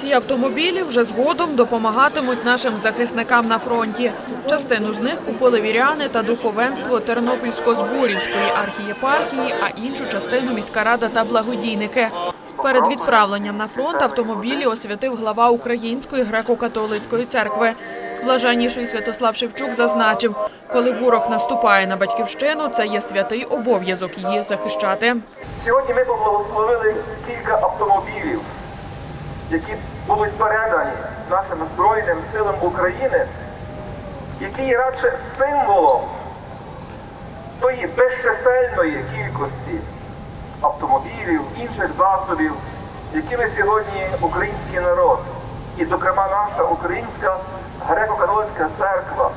Ці автомобілі вже згодом допомагатимуть нашим захисникам на фронті. Частину з них купили віряни та духовенство Тернопільсько-Збурівської архієпархії, а іншу частину міська рада та благодійники. Перед відправленням на фронт автомобілі освятив глава Української греко-католицької церкви. Блаженніший Святослав Шевчук зазначив, коли ворог наступає на батьківщину, це є святий обов'язок її захищати. Сьогодні ми поблагословили кілька автомобілів, які будуть передані нашим Збройним силам України, які є радше символом тої безчисельної кількості автомобілів, інших засобів, якими сьогодні український народ, і, зокрема, наша українська греко-католицька церква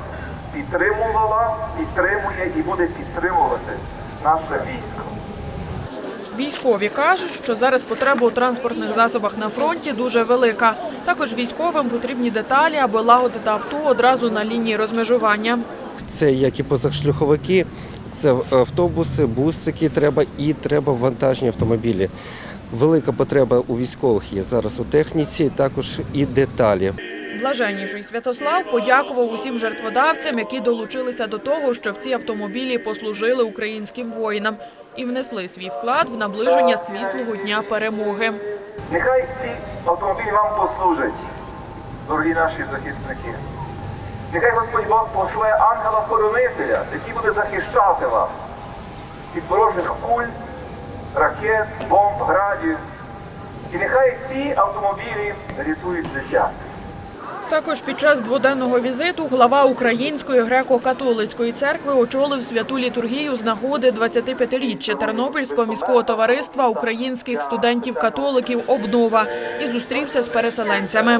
підтримувала, підтримує і буде підтримувати наше військо. Військові кажуть, що зараз потреба у транспортних засобах на фронті дуже велика. Також військовим потрібні деталі, аби лагодити авто одразу на лінії розмежування. Це як і позашляховики, це автобуси, бусики треба і треба вантажні автомобілі. Велика потреба у військових є зараз у техніці, також і деталі. Блаженніший Святослав подякував усім жертводавцям, які долучилися до того, щоб ці автомобілі послужили українським воїнам і внесли свій вклад в наближення світлого дня перемоги. Нехай ці автомобілі вам послужать, дорогі наші захисники. Нехай Господь Бог пошле ангела-хоронителя, який буде захищати вас від ворожих куль, ракет, бомб, градів. І нехай ці автомобілі рятують життя. Також під час дводенного візиту глава Української греко-католицької церкви очолив святу літургію з нагоди 25-річчя Тернопільського міського товариства українських студентів-католиків «Обнова» і зустрівся з переселенцями.